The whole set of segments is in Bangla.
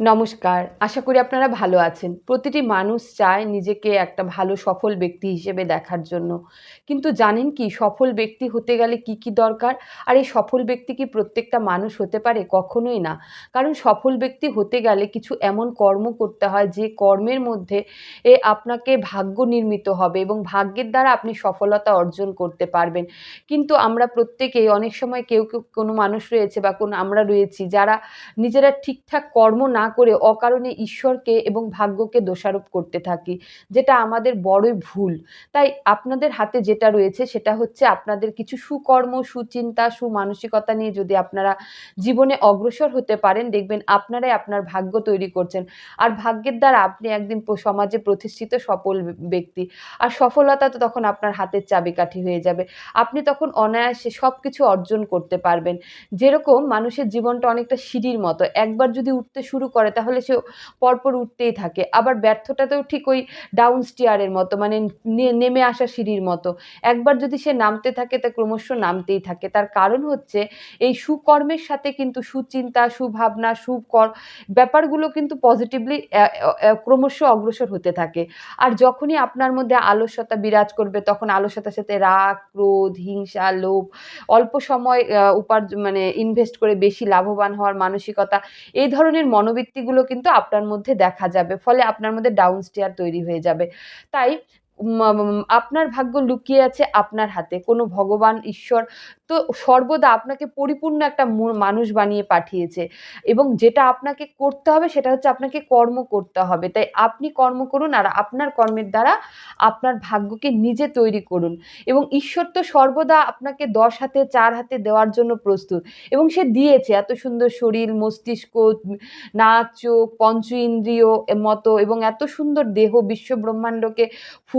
নমস্কার। আশা করি আপনারা ভালো আছেন। প্রতিটি মানুষ চায় নিজেকে একটা ভালো, সফল ব্যক্তি হিসেবে দেখার জন্য। কিন্তু জানেন কি, সফল ব্যক্তি হতে গেলে কি কি দরকার? আর এই সফল ব্যক্তি কি প্রত্যেকটা মানুষ হতে পারে? কখনোই না। কারণ সফল ব্যক্তি হতে গেলে কিছু এমন কর্ম করতে হয়, যে কর্মের মধ্যে এ আপনাকে ভাগ্য নির্মিত হবে এবং ভাগ্যের দ্বারা আপনি সফলতা অর্জন করতে পারবেন। কিন্তু আমরা প্রত্যেকেই, অনেক সময় কেউ কেউ, কোনো মানুষ রয়েছে বা কোনো আমরা রয়েছি, যারা নিজেরা ঠিকঠাক কর্ম না করে অকারণে ঈশ্বরকে এবং ভাগ্যকে দোষারোপ করতে থাকি, যেটা আমাদের বড়ই ভুল। তাই আপনাদের হাতে যেটা রয়েছে সেটা হচ্ছে আপনাদের কিছু সুকর্ম, সুচিন্তা, সুমানসিকতা নিয়ে যদি আপনারা জীবনে অগ্রসর হতে পারেন, দেখবেন আপনারাই আপনার ভাগ্য তৈরি করছেন। আর ভাগ্যের দ্বারা আপনি একদিন সমাজে প্রতিষ্ঠিত সফল ব্যক্তি। আর সফলতা তো তখন আপনার হাতের চাবিকাঠি হয়ে যাবে। আপনি তখন অনায়াসে সব কিছু অর্জন করতে পারবেন। যেরকম মানুষের জীবনটা অনেকটা সিঁড়ির মতো। একবার যদি উঠতে শুরু করে, তাহলে সে পরপর উঠতেই থাকে। আবার ব্যর্থটাতেও ঠিক ওই ডাউন স্টিয়ারের মতো মানে নেমে আসা সিঁড়ির মতো। একবার যদি সে নামতে থাকে, তা ক্রমশ নামতেই থাকে। তার কারণ হচ্ছে, এই সুকর্মের সাথে কিন্তু সুচিন্তা, সুভাবনা, সুকর, ব্যাপারগুলো কিন্তু পজিটিভলি ক্রমশ অগ্রসর হতে থাকে। আর যখনই আপনার মধ্যে আলস্যতা বিরাজ করবে, তখন আলস্যতার সাথে রাগ, ক্রোধ, হিংসা, লোভ, অল্প সময় উপার্জন মানে ইনভেস্ট করে বেশি লাভবান হওয়ার মানসিকতা, এই ধরনের মনোবৃত্তিগুলো কিন্তু আপনার মধ্যে দেখা যাবে, ফলে আপনার মধ্যে ডাউন স্টেয়ার তৈরি হয়ে যাবে। তাই আপনার ভাগ্য লুকিয়ে আছে আপনার হাতে। কোনো ভগবান, ঈশ্বর তো সর্বদা আপনাকে পরিপূর্ণ একটা মানুষ বানিয়ে পাঠিয়েছে। এবং যেটা আপনাকে করতে হবে সেটা হচ্ছে আপনাকে কর্ম করতে হবে। তাই আপনি কর্ম করুন আর আপনার কর্মের দ্বারা আপনার ভাগ্যকে নিজে তৈরি করুন। এবং ঈশ্বর তো সর্বদা আপনাকে দশ হাতে, চার হাতে দেওয়ার জন্য প্রস্তুত। এবং সে দিয়েছে এত সুন্দর শরীর, মস্তিষ্ক, নাক, চোখ, পঞ্চ ইন্দ্রিয় মতো এবং এত সুন্দর দেহ বিশ্ব ব্রহ্মাণ্ডকে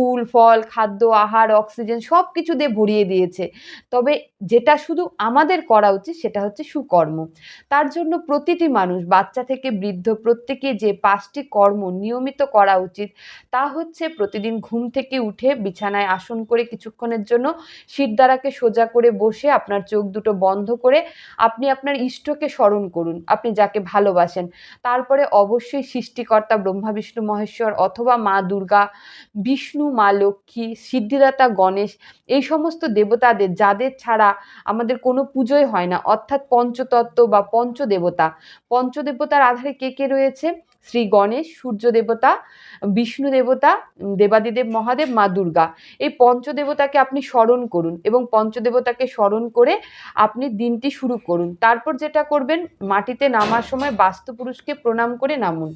ফুল, ফল, খাদ্য, আহার, অক্সিজেন সব কিছু দিয়ে ভরিয়ে দিয়েছে। তবে যেটা শুধু আমাদের করা উচিত সেটা হচ্ছে সুকর্ম। তার জন্য প্রতিটি মানুষ, বাচ্চা থেকে বৃদ্ধ, প্রত্যেকে যে পাঁচটি কর্ম নিয়মিত করা উচিত, তা হচ্ছে প্রতিদিন ঘুম থেকে উঠে বিছানায় আসন করে কিছুক্ষণের জন্য শিরদাঁড়াকে সোজা করে বসে আপনার চোখ দুটো বন্ধ করে আপনি আপনার ইষ্টকে স্মরণ করুন, আপনি যাকে ভালোবাসেন। তারপরে অবশ্যই সৃষ্টিকর্তা ব্রহ্মা, বিষ্ণু, মহেশ্বর অথবা মা দুর্গা, বিষ্ণু মা লক্ষ্মী, সিদ্ধিদাতা গণেশ, এই সমস্ত দেবতাদের যাদের ছাড়া আমাদের কোনো পুজোই হয় না। অর্থাৎ পঞ্চতত্ত্ব বা পঞ্চদেবতা। পঞ্চদেবতার আধারে কে কে রয়েছে? শ্রী গণেশ, সূর্য দেবতা, বিষ্ণু দেবতা, দেবাদিদেব মহাদেব, মা দুর্গা। এই পঞ্চদেবতাকে আপনি স্মরণ করুন এবং পঞ্চদেবতাকে স্মরণ করে আপনি দিনটি শুরু করুন। তারপর যেটা করবেন, মাটিতে নামার সময় বাস্তুপুরুষকে প্রণাম করে নামুন।